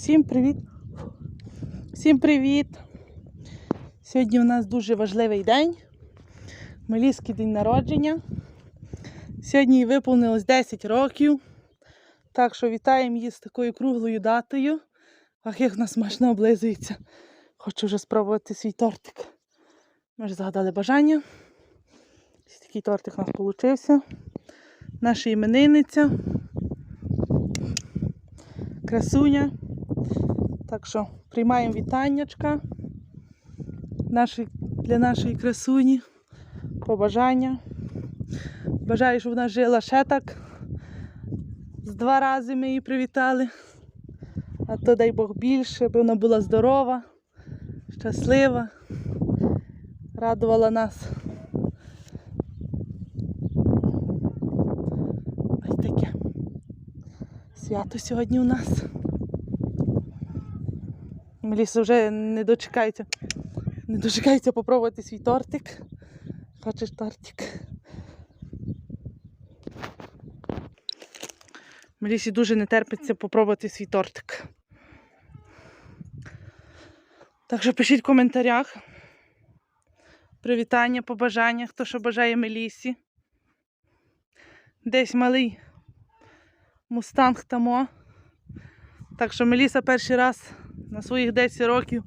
Всім привіт! Всім привіт! Сьогодні у нас дуже важливий день. Меліський день народження. Сьогодні їй виповнилось 10 років. Так що вітаємо її з такою круглою датою. Ах, як вона смачно облизується. Хочу вже спробувати свій тортик. Ми ж загадали бажання. Такий тортик у нас вийшов. Наша іменинниця. Красуня. Так що приймаємо вітаннячка наші, для нашої красуні. Побажання. Бажаю, щоб вона жила ще так. З два рази ми її привітали. А то дай Бог більше, аби вона була здорова, щаслива, радувала нас. Ось таке. Свято сьогодні у нас. Меліса вже не дочекається. Не дочекається попробувати свій тортик. Хочеш тортик? Мелісі дуже не терпиться попробувати свій тортик. Так що пишіть в коментарях. Привітання, побажання, хто що бажає Мелісі. Десь малий мустанг тамо. Так що Меліса перший раз на своїх 10 років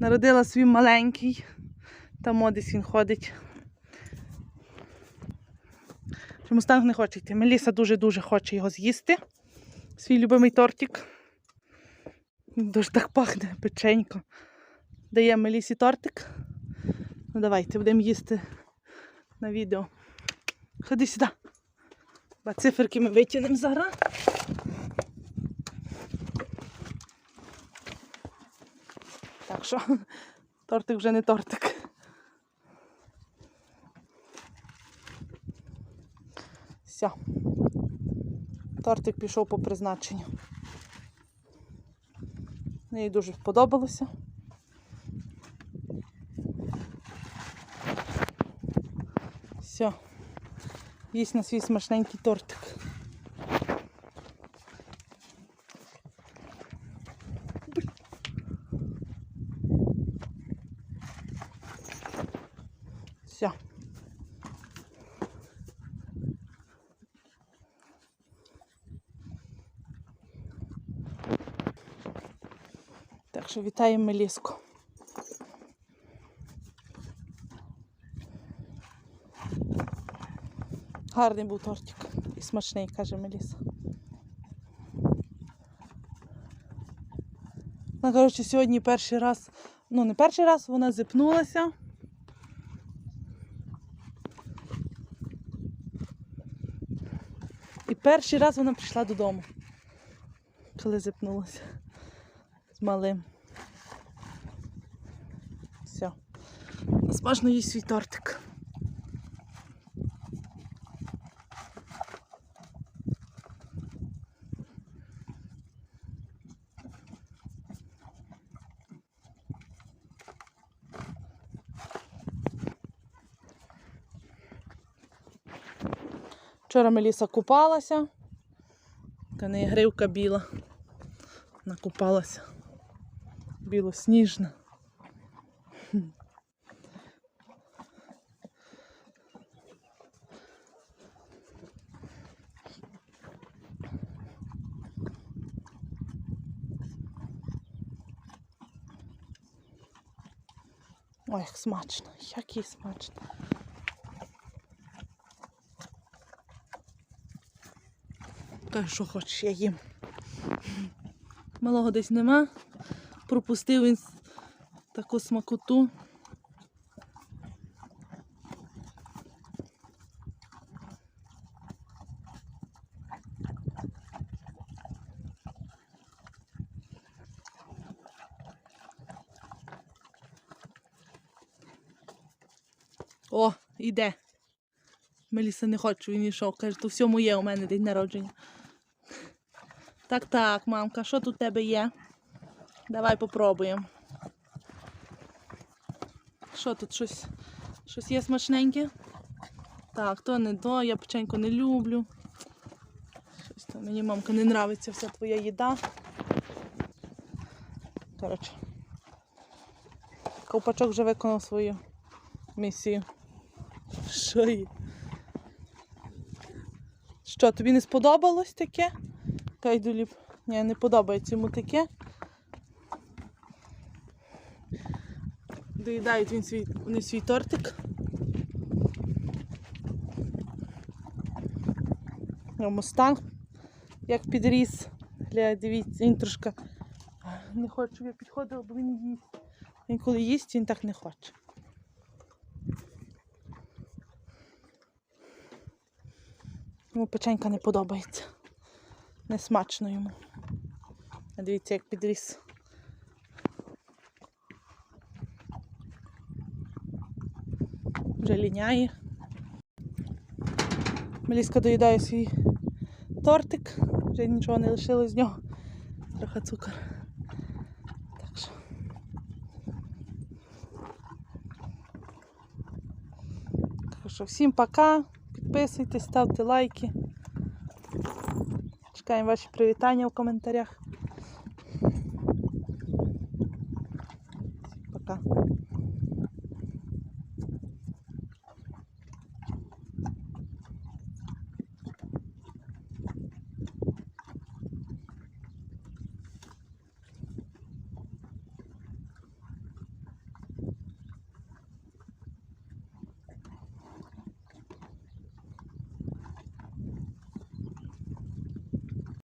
народила свій маленький. Тамо десь він ходить. Чи мустанг не хоче йти. Меліса дуже-дуже хоче його з'їсти. Свій любимий тортик. Дуже так пахне печенько. Дає Мелісі тортик. Ну давайте будемо їсти на відео. Ходи сюди. Ба циферки ми витягнемо зараз. Так що тортик вже не тортик. Все. Тортик пішов по призначенню. Мені дуже сподобалося. Все. Їсть на свій смачненький тортик. Все. Так що вітаємо Меліску. Гарний був тортик і смачний, каже Меліса. Ну, коротше, сьогодні перший раз, ну не перший раз, вона зипнулася. І перший раз вона прийшла додому, коли зипнулася з малим. Все. Смажно їй свій тортик. Вчора Меліса купалася. Така неї гривка біла. Накупалася. Білосніжна. Ой, як смачно, як їй смачно. Каже, що хочеш, я їм. Малого десь нема. Пропустив він таку смакоту. О, іде. Меліса не хоче, він йшов. Каже, то все моє у мене день народження. Так, так, мамка, що тут у тебе є? Давай попробуємо. Що тут щось? Щось є смачненьке? Так, то не то, я печеньку не люблю. Щось там мені мамка не нравиться вся твоя їда. Коротше. Ковпачок вже виконав свою місію. Що є? Що, тобі не сподобалось таке? Кайдуліп. Ні, не подобається йому таке. Доїдають він свій, вони свій тортик. А Мустанг як підріс. Гля, дивіться, він трошки не хоче, щоб я підходила, бо він їсть. Він коли їсть, він так не хоче. Йому печенька не подобається. Не смачно йому. Дивіться, як підріс. Вже ліняє. Меліска доїдає свій тортик. Вже нічого не лишилось з нього. Трохи цукор. Так що. Так що всім пока. Підписуйтесь, ставте лайки. Чекаємо ваші привітання в коментарях. Пока.